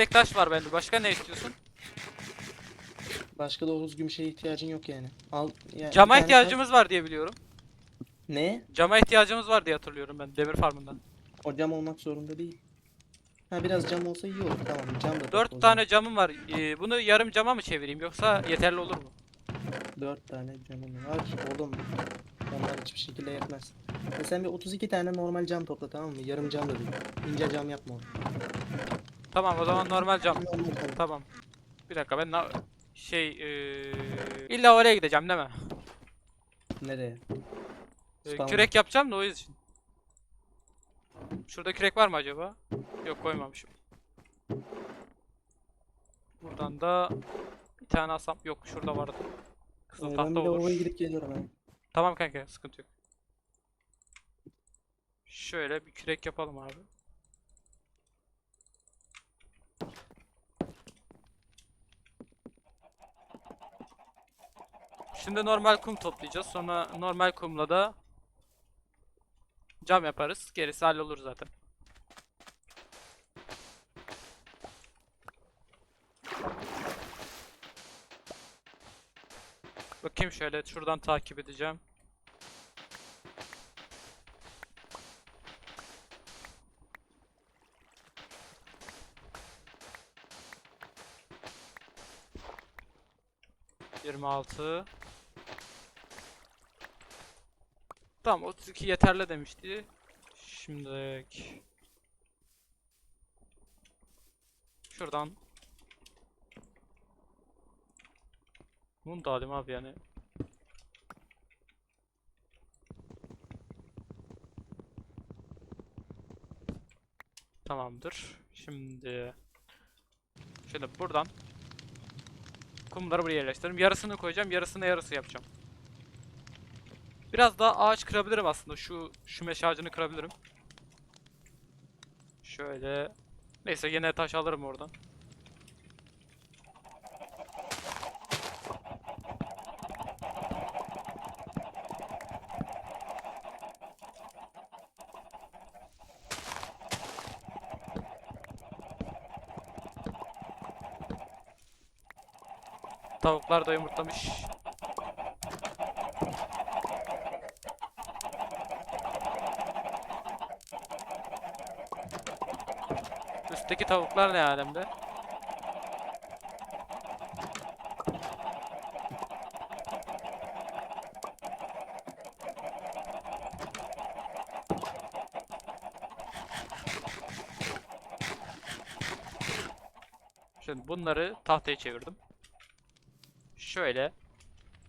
istek taş var bende. Başka ne istiyorsun? Başka da Oğuz Gümüş'e ihtiyacın yok yani. Al ya Cama ihtiyacımız var diye biliyorum. Ne? Cama ihtiyacımız var diye hatırlıyorum ben demir farmından. O cam olmak zorunda değil. Ha biraz cam olsa iyi olur. Tamam cam da 4 zaman. tane camım var. Ee, bunu yarım cama mı çevireyim yoksa yeterli olur mu? Dört tane camın var. Oğlum onlar hiçbir şekilde yetmez. Ya sen bir 32 tane normal cam topla tamam mı? Yarım cam da değil. İnce cam yapma onu. Tamam o zaman normal cam. Tamam. Bir dakika ben şey ee, illa oraya gideceğim değil mi? Nereye? Ee, kürek yapacağım da o yüzden. Şurada kürek var mı acaba? Yok koymamışım. Buradan da bir tane alsam yok şurada vardı. Kızıl Ee, ben tahta de olur. gidip geliyorum ben. Tamam kanka sıkıntı yok. Şöyle bir kürek yapalım abi. Şimdi normal kum toplayacağız. Sonra normal kumla da cam yaparız. Gerisi hallolur zaten. Bakayım şöyle şuradan takip edeceğim. Yirmi altı. Tamam 32 yeterli demişti. Şimdi şuradan bunu da alayım abi yani. Tamamdır. Şimdi şöyle buradan kumları buraya yerleştirdim. Yarısını koyacağım, yarısını yarısı yapacağım. Biraz daha ağaç kırabilirim aslında. Şu şu meşe ağacını kırabilirim. Şöyle. Neyse yine taş alırım oradan. Tavuklar da yumurtlamış. Üstteki tavuklar ne alemde? Şimdi bunları tahtaya çevirdim. Şöyle.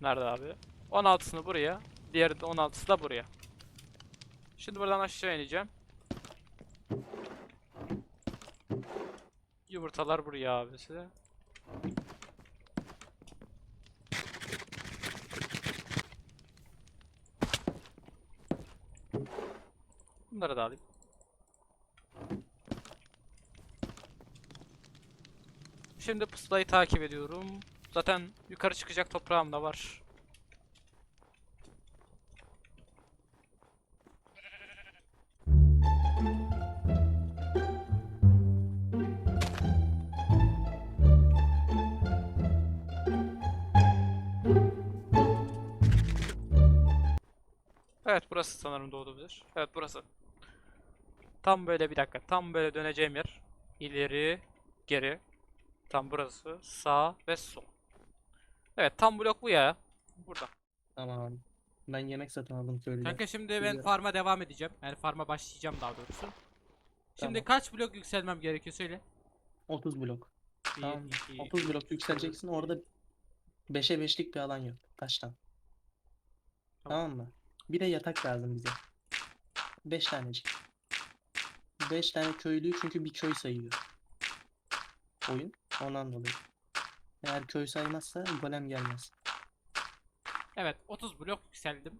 Nerede abi? 16'sını buraya. Diğeri de 16'sı da buraya. Şimdi buradan aşağı ineceğim. Yumurtalar buraya abisi. Bunları da alayım. Şimdi pusulayı takip ediyorum. Zaten yukarı çıkacak toprağım da var. Evet burası sanırım doğduğudur. Evet burası. Tam böyle bir dakika. Tam böyle döneceğim yer. İleri, geri. Tam burası. Sağ ve sol. Evet tam blok bu ya. Burada. Tamam. Ben yemek satın aldım köylüden. Kanka şimdi ben Güzel. farma devam edeceğim. Yani farma başlayacağım daha doğrusu. Şimdi Tamam. kaç blok yükselmem gerekiyor söyle. 30 blok. Bir, Tamam. iki, 30 blok yükseleceksin. Orada 5'e 5'lik bir alan yok. Taştan. Tamam. Tamam mı? Bir de yatak lazım bize. 5 tanecik. 5 tane köylüyü çünkü bir köy sayıyor. Oyun. Ondan dolayı. Eğer köy saymazsa golem gelmez. Evet 30 blok yükseldim.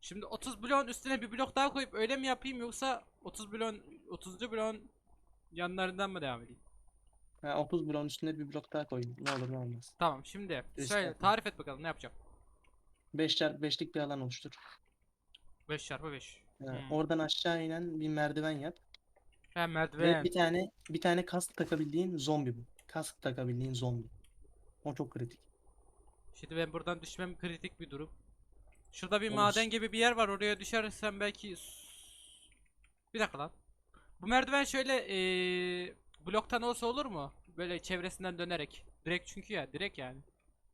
Şimdi 30 bloğun üstüne bir blok daha koyup öyle mi yapayım yoksa 30 bloğun 30. bloğun yanlarından mı devam edeyim? Ha, 30 bloğun üstüne bir blok daha koy. Ne olur ne olmaz. Tamam şimdi söyle tarif et bakalım ne yapacağım? 5 çarpı 5'lik bir alan oluştur. 5 çarpı 5. Ha, Hmm. Oradan aşağı inen bir merdiven yap. Ha Ve merdiven. bir tane bir tane kask takabildiğin zombi bu. Kask takabildiğin zombi. O çok kritik. Şimdi ben buradan düşmem kritik bir durum. Şurada bir Olur. maden gibi bir yer var. Oraya düşersem belki... Bir dakika lan. Bu merdiven şöyle eee bloktan olsa olur mu? Böyle çevresinden dönerek. Direkt çünkü ya direkt yani.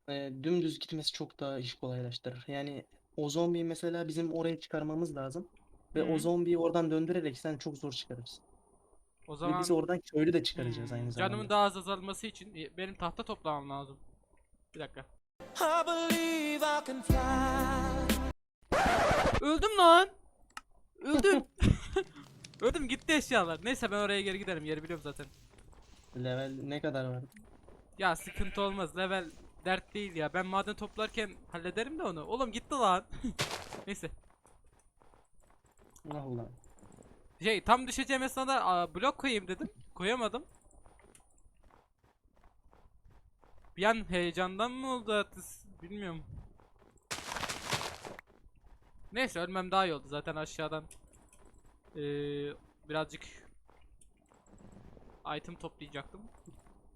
Ee, dümdüz gitmesi çok daha iş kolaylaştırır. Yani o zombiyi mesela bizim oraya çıkarmamız lazım. Ve o Hı. zombiyi oradan döndürerek sen çok zor çıkarırsın. O Ve zaman biz oradan köylü de çıkaracağız Hmm, aynı canımın zamanda. daha az azalması için e, benim tahta toplamam lazım. Bir dakika. I believe I can fly. Öldüm lan. Öldüm. Öldüm gitti eşyalar. Neyse ben oraya geri giderim. Yeri biliyorum zaten. Level ne kadar var? Ya sıkıntı olmaz. Level dert değil ya. Ben maden toplarken hallederim de onu. Oğlum gitti lan. Neyse. Ah ulan. Şey tam düşeceğim esnada aa, blok koyayım dedim. Koyamadım. Bir an heyecandan mı oldu atıs bilmiyorum. Neyse ölmem daha iyi oldu zaten aşağıdan. Ee, birazcık item toplayacaktım.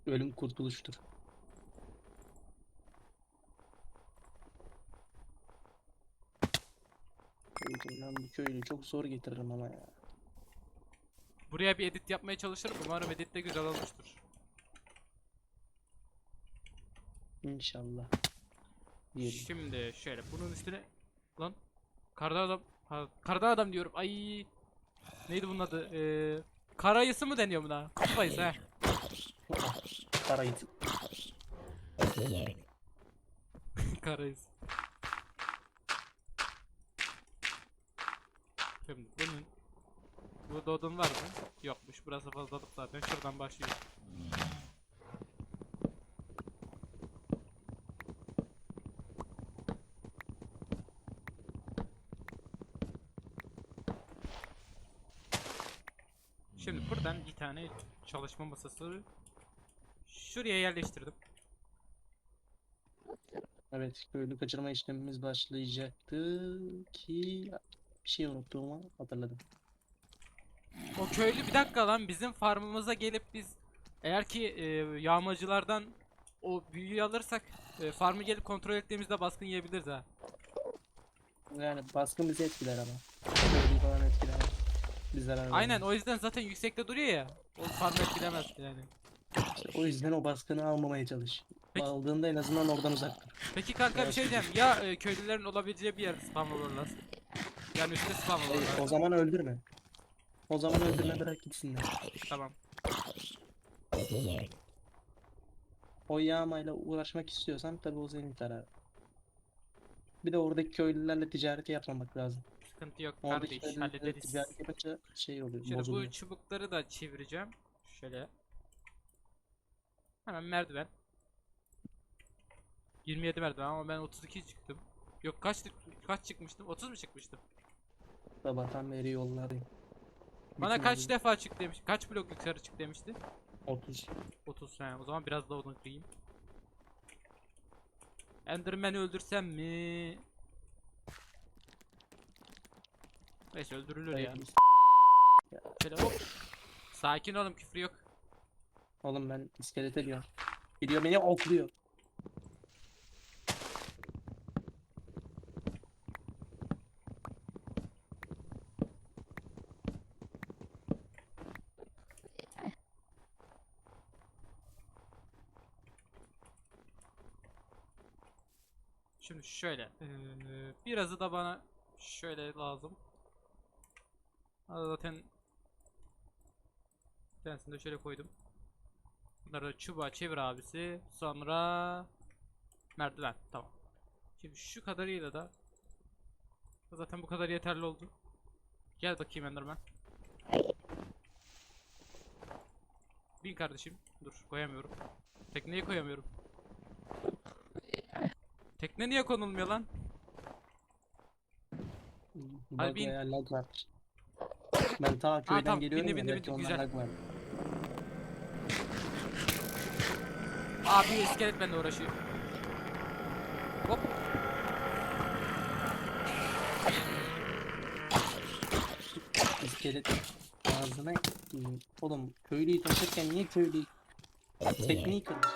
Ölüm kurtuluştur. Köylü, bu köylü çok zor getiririm ama ya. Buraya bir edit yapmaya çalışırım. Umarım edit de güzel olmuştur. İnşallah. Diyelim. Şimdi şöyle bunun üstüne lan karda adam ha, karda adam diyorum. Ay neydi bunun adı? Ee, karayısı mı deniyor buna? Kutup ayısı he. Parayı. Şimdi bunun bu odun var mı? Yokmuş. Burası fazlalık zaten. Şuradan başlıyor. Şimdi buradan bir tane çalışma masası şuraya yerleştirdim. Evet, köylü kaçırma işlemimiz başlayacaktı ki bir şey unuttuğumu hatırladım. O köylü bir dakika lan bizim farmımıza gelip biz eğer ki e, yağmacılardan o büyüyü alırsak e, farmı gelip kontrol ettiğimizde baskın yiyebiliriz ha. Yani baskın bizi etkiler ama. Köylüyü falan etkiler. Biz zarar Aynen vermeyiz. o yüzden zaten yüksekte duruyor ya. O farmı etkilemez yani. İşte o yüzden o baskını almamaya çalış. Peki- Aldığında en azından oradan uzak dur. Peki kanka bir şey diyeceğim. Ya e, köylülerin olabileceği bir yer spam olurlar. Yani üstte spam Hayır, olurlar. o zaman öldürme. O zaman öldürme bırak gitsinler. Tamam. O yağmayla uğraşmak istiyorsan tabii o senin kararın. Bir de oradaki köylülerle ticareti yapmamak lazım. Sıkıntı yok Oradaki kardeş köylülerle hallederiz. ticaret yapınca şey oluyor, Şimdi bu bozuluyor. çubukları da çevireceğim. Şöyle. Hemen merdiven. 27 merdiven ama ben 32 çıktım. Yok kaç kaç çıkmıştım? 30 mu çıkmıştım? Sabahtan beri yollardayım. Bana Bütün kaç gün defa çık demiş. Kaç blok yukarı çık demişti? 30. 30 he. O zaman biraz daha odun kırayım. Enderman'i öldürsem mi? Neyse öldürülür ya. Hayırlısı. Şöyle hop. Sakin olun küfür yok. Oğlum ben iskelete diyorum. Gidiyor beni okluyor. Şimdi şöyle. birazı da bana şöyle lazım. Zaten tanesini de şöyle koydum. Bunları da çubuğa çevir abisi. Sonra merdiven. Tamam. Şimdi şu kadarıyla da zaten bu kadar yeterli oldu. Gel bakayım Enderman. Bin kardeşim. Dur koyamıyorum. Tekneyi koyamıyorum. Tekne niye konulmuyor lan? Bak bin. veya lag var. Ben ta köyden tamam, geliyorum bindi, ya bindi, bindi, güzel. lag var. Abi iskelet benimle uğraşıyor. Hop. İskelet Ağzına. Oğlum köylüyü taşırken niye köylüyü tekniği kırmış?